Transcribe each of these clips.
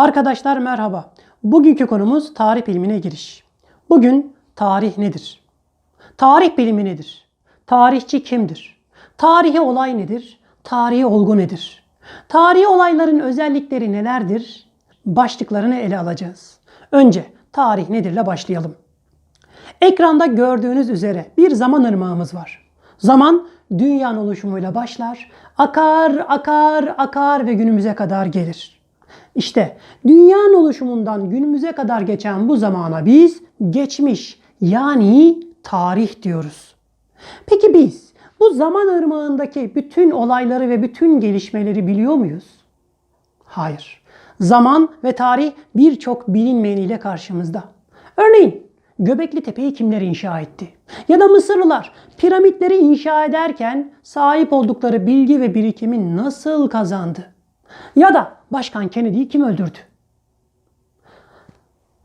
Arkadaşlar merhaba. Bugünkü konumuz tarih bilimine giriş. Bugün tarih nedir? Tarih bilimi nedir? Tarihçi kimdir? Tarihi olay nedir? Tarihi olgu nedir? Tarihi olayların özellikleri nelerdir? Başlıklarını ele alacağız. Önce tarih nedirle başlayalım. Ekranda gördüğünüz üzere bir zaman ırmağımız var. Zaman dünyanın oluşumuyla başlar, akar, akar, akar ve günümüze kadar gelir. İşte dünyanın oluşumundan günümüze kadar geçen bu zamana biz geçmiş yani tarih diyoruz. Peki biz bu zaman ırmağındaki bütün olayları ve bütün gelişmeleri biliyor muyuz? Hayır. Zaman ve tarih birçok bilinmeyeniyle karşımızda. Örneğin Göbekli Tepe'yi kimler inşa etti? Ya da Mısırlılar piramitleri inşa ederken sahip oldukları bilgi ve birikimi nasıl kazandı? Ya da Başkan Kennedy'yi kim öldürdü?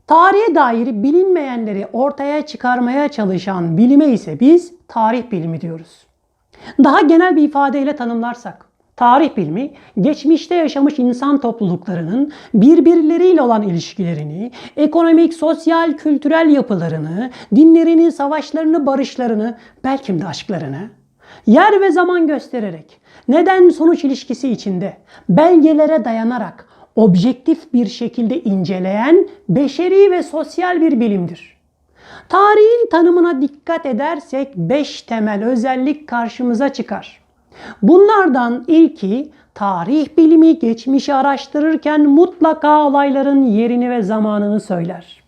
Tarihe dair bilinmeyenleri ortaya çıkarmaya çalışan bilime ise biz tarih bilimi diyoruz. Daha genel bir ifadeyle tanımlarsak, tarih bilimi geçmişte yaşamış insan topluluklarının birbirleriyle olan ilişkilerini, ekonomik, sosyal, kültürel yapılarını, dinlerini, savaşlarını, barışlarını, belki de aşklarını yer ve zaman göstererek neden sonuç ilişkisi içinde belgelere dayanarak objektif bir şekilde inceleyen beşeri ve sosyal bir bilimdir. Tarihin tanımına dikkat edersek beş temel özellik karşımıza çıkar. Bunlardan ilki tarih bilimi geçmişi araştırırken mutlaka olayların yerini ve zamanını söyler.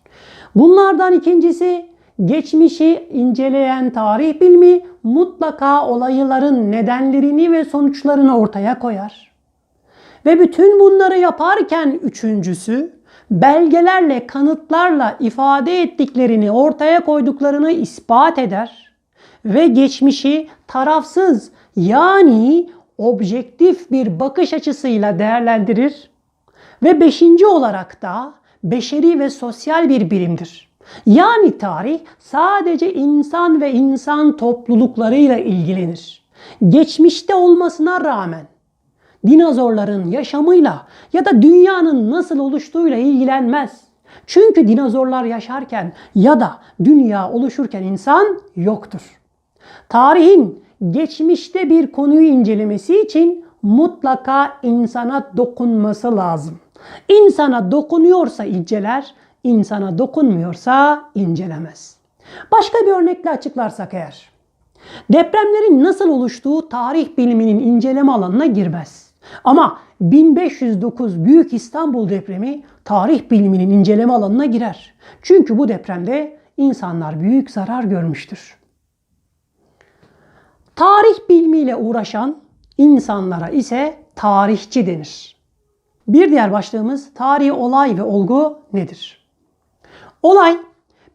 Bunlardan ikincisi geçmişi inceleyen tarih bilimi mutlaka olayların nedenlerini ve sonuçlarını ortaya koyar. Ve bütün bunları yaparken üçüncüsü belgelerle, kanıtlarla ifade ettiklerini, ortaya koyduklarını ispat eder ve geçmişi tarafsız yani objektif bir bakış açısıyla değerlendirir ve beşinci olarak da beşeri ve sosyal bir bilimdir. Yani tarih sadece insan ve insan topluluklarıyla ilgilenir. Geçmişte olmasına rağmen dinozorların yaşamıyla ya da dünyanın nasıl oluştuğuyla ilgilenmez. Çünkü dinozorlar yaşarken ya da dünya oluşurken insan yoktur. Tarihin geçmişte bir konuyu incelemesi için mutlaka insana dokunması lazım. İnsana dokunuyorsa inceler, insana dokunmuyorsa incelemez. Başka bir örnekle açıklarsak eğer. Depremlerin nasıl oluştuğu tarih biliminin inceleme alanına girmez. Ama 1509 Büyük İstanbul depremi tarih biliminin inceleme alanına girer. Çünkü bu depremde insanlar büyük zarar görmüştür. Tarih bilimiyle uğraşan insanlara ise tarihçi denir. Bir diğer başlığımız tarihi olay ve olgu nedir? Olay,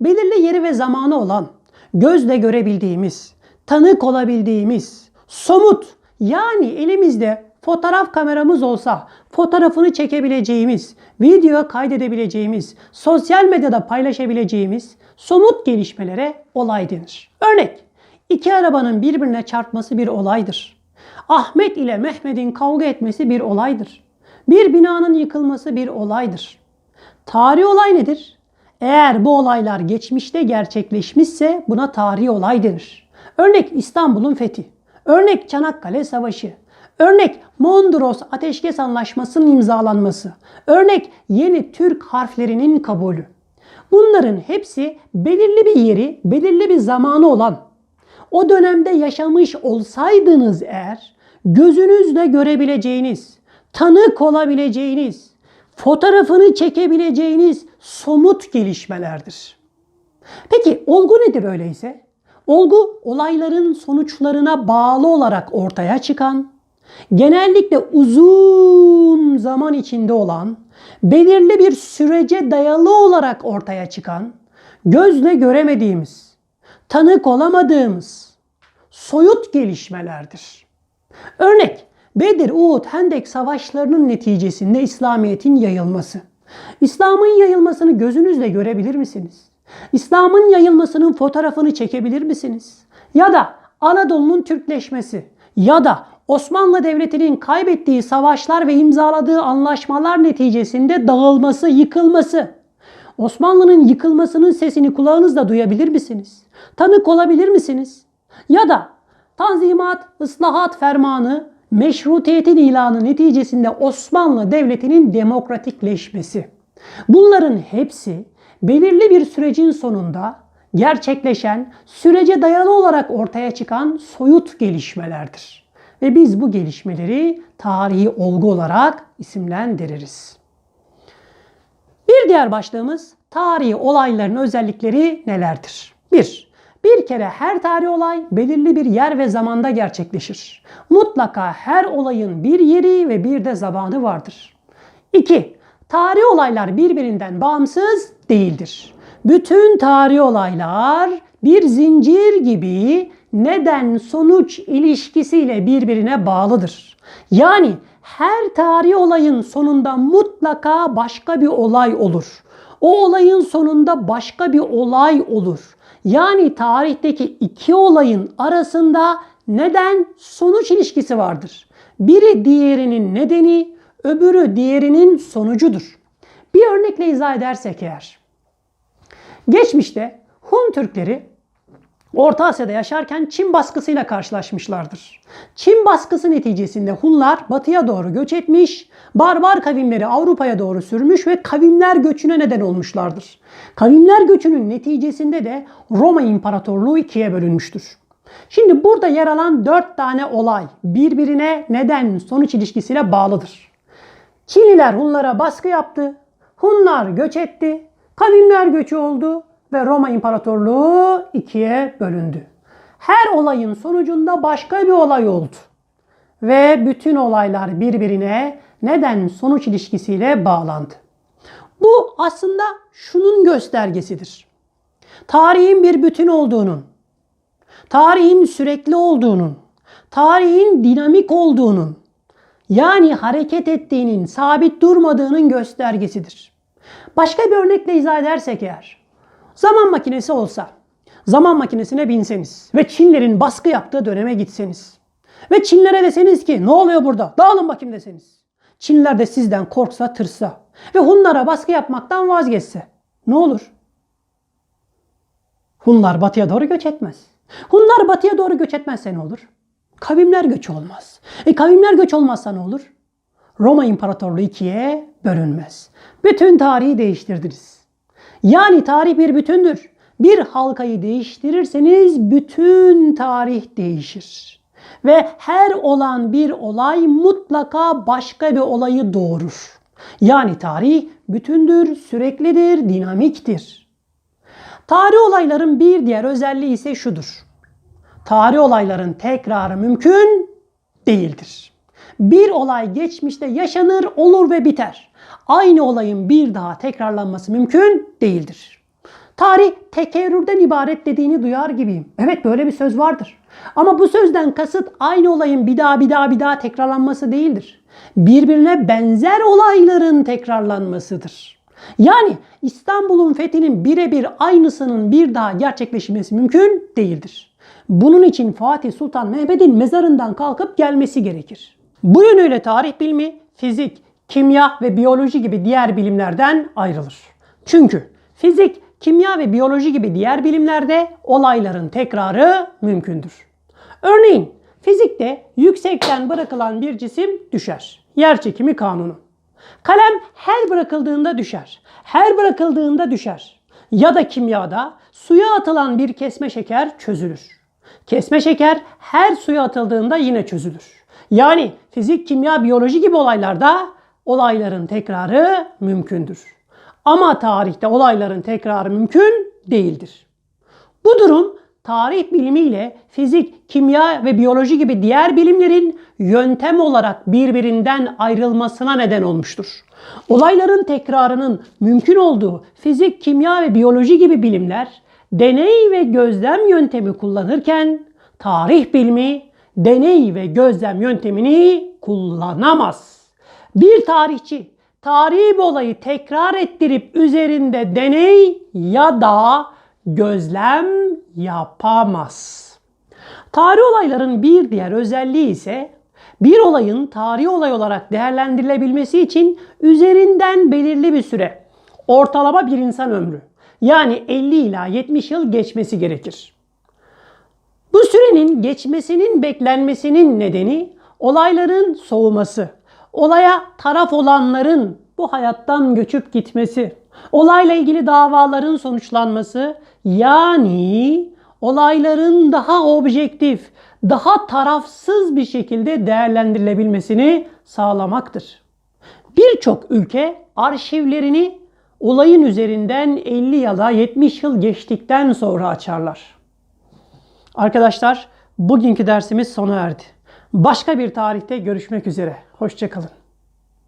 belirli yeri ve zamanı olan, gözle görebildiğimiz, tanık olabildiğimiz, somut yani elimizde fotoğraf kameramız olsa fotoğrafını çekebileceğimiz, videoya kaydedebileceğimiz, sosyal medyada paylaşabileceğimiz somut gelişmelere olay denir. Örnek, iki arabanın birbirine çarpması bir olaydır. Ahmet ile Mehmet'in kavga etmesi bir olaydır. Bir binanın yıkılması bir olaydır. Tarihi olay nedir? Eğer bu olaylar geçmişte gerçekleşmişse buna tarihi olay denir. Örnek İstanbul'un fethi. Örnek Çanakkale Savaşı. Örnek Mondros Ateşkes Anlaşması'nın imzalanması. Örnek yeni Türk harflerinin kabulü. Bunların hepsi belirli bir yeri, belirli bir zamanı olan. O dönemde yaşamış olsaydınız eğer gözünüzle görebileceğiniz, tanık olabileceğiniz, fotoğrafını çekebileceğiniz somut gelişmelerdir. Peki olgu nedir öyleyse? Olgu olayların sonuçlarına bağlı olarak ortaya çıkan, genellikle uzun zaman içinde olan, belirli bir sürece dayalı olarak ortaya çıkan, gözle göremediğimiz, tanık olamadığımız soyut gelişmelerdir. Örnek Bedir, Uhud, Hendek savaşlarının neticesinde İslamiyet'in yayılması. İslam'ın yayılmasını gözünüzle görebilir misiniz? İslam'ın yayılmasının fotoğrafını çekebilir misiniz? Ya da Anadolu'nun Türkleşmesi ya da Osmanlı Devleti'nin kaybettiği savaşlar ve imzaladığı anlaşmalar neticesinde dağılması, yıkılması. Osmanlı'nın yıkılmasının sesini kulağınızda duyabilir misiniz? Tanık olabilir misiniz? Ya da Tanzimat, ıslahat fermanı, meşrutiyetin ilanı neticesinde Osmanlı Devleti'nin demokratikleşmesi. Bunların hepsi belirli bir sürecin sonunda gerçekleşen, sürece dayalı olarak ortaya çıkan soyut gelişmelerdir. Ve biz bu gelişmeleri tarihi olgu olarak isimlendiririz. Bir diğer başlığımız tarihi olayların özellikleri nelerdir? 1. Bir kere her tarihi olay belirli bir yer ve zamanda gerçekleşir. Mutlaka her olayın bir yeri ve bir de zamanı vardır. 2. Tarihi olaylar birbirinden bağımsız değildir. Bütün tarihi olaylar bir zincir gibi neden sonuç ilişkisiyle birbirine bağlıdır. Yani her tarihi olayın sonunda mutlaka başka bir olay olur. O olayın sonunda başka bir olay olur. Yani tarihteki iki olayın arasında neden sonuç ilişkisi vardır. Biri diğerinin nedeni, öbürü diğerinin sonucudur. Bir örnekle izah edersek eğer. Geçmişte Hun Türkleri Orta Asya'da yaşarken Çin baskısıyla karşılaşmışlardır. Çin baskısı neticesinde Hunlar batıya doğru göç etmiş, barbar kavimleri Avrupa'ya doğru sürmüş ve kavimler göçüne neden olmuşlardır. Kavimler göçünün neticesinde de Roma İmparatorluğu ikiye bölünmüştür. Şimdi burada yer alan dört tane olay birbirine neden sonuç ilişkisiyle bağlıdır. Çinliler Hunlara baskı yaptı, Hunlar göç etti, kavimler göçü oldu ve Roma İmparatorluğu ikiye bölündü. Her olayın sonucunda başka bir olay oldu. Ve bütün olaylar birbirine neden sonuç ilişkisiyle bağlandı. Bu aslında şunun göstergesidir. Tarihin bir bütün olduğunun, tarihin sürekli olduğunun, tarihin dinamik olduğunun, yani hareket ettiğinin, sabit durmadığının göstergesidir. Başka bir örnekle izah edersek eğer, Zaman makinesi olsa, zaman makinesine binseniz ve Çinlerin baskı yaptığı döneme gitseniz ve Çinlere deseniz ki ne oluyor burada dağılın bakayım deseniz. Çinliler de sizden korksa tırsa ve Hunlara baskı yapmaktan vazgeçse ne olur? Hunlar batıya doğru göç etmez. Hunlar batıya doğru göç etmezse ne olur? Kavimler göç olmaz. E kavimler göç olmazsa ne olur? Roma İmparatorluğu ikiye bölünmez. Bütün tarihi değiştirdiniz. Yani tarih bir bütündür. Bir halkayı değiştirirseniz bütün tarih değişir. Ve her olan bir olay mutlaka başka bir olayı doğurur. Yani tarih bütündür, süreklidir, dinamiktir. Tarih olayların bir diğer özelliği ise şudur. Tarih olayların tekrarı mümkün değildir. Bir olay geçmişte yaşanır, olur ve biter aynı olayın bir daha tekrarlanması mümkün değildir. Tarih tekerrürden ibaret dediğini duyar gibiyim. Evet böyle bir söz vardır. Ama bu sözden kasıt aynı olayın bir daha bir daha bir daha tekrarlanması değildir. Birbirine benzer olayların tekrarlanmasıdır. Yani İstanbul'un fethinin birebir aynısının bir daha gerçekleşmesi mümkün değildir. Bunun için Fatih Sultan Mehmet'in mezarından kalkıp gelmesi gerekir. Bu yönüyle tarih bilimi, fizik, kimya ve biyoloji gibi diğer bilimlerden ayrılır. Çünkü fizik, kimya ve biyoloji gibi diğer bilimlerde olayların tekrarı mümkündür. Örneğin fizikte yüksekten bırakılan bir cisim düşer. Yer çekimi kanunu. Kalem her bırakıldığında düşer. Her bırakıldığında düşer. Ya da kimyada suya atılan bir kesme şeker çözülür. Kesme şeker her suya atıldığında yine çözülür. Yani fizik, kimya, biyoloji gibi olaylarda olayların tekrarı mümkündür. Ama tarihte olayların tekrarı mümkün değildir. Bu durum tarih bilimiyle fizik, kimya ve biyoloji gibi diğer bilimlerin yöntem olarak birbirinden ayrılmasına neden olmuştur. Olayların tekrarının mümkün olduğu fizik, kimya ve biyoloji gibi bilimler deney ve gözlem yöntemi kullanırken tarih bilimi deney ve gözlem yöntemini kullanamaz. Bir tarihçi tarihi bir olayı tekrar ettirip üzerinde deney ya da gözlem yapamaz. Tarih olayların bir diğer özelliği ise Bir olayın tarihi olay olarak değerlendirilebilmesi için üzerinden belirli bir süre, ortalama bir insan ömrü yani 50 ila 70 yıl geçmesi gerekir. Bu sürenin geçmesinin beklenmesinin nedeni olayların soğuması, olaya taraf olanların bu hayattan göçüp gitmesi, olayla ilgili davaların sonuçlanması yani olayların daha objektif, daha tarafsız bir şekilde değerlendirilebilmesini sağlamaktır. Birçok ülke arşivlerini olayın üzerinden 50 ya da 70 yıl geçtikten sonra açarlar. Arkadaşlar bugünkü dersimiz sona erdi. Başka bir tarihte görüşmek üzere. Hoşçakalın.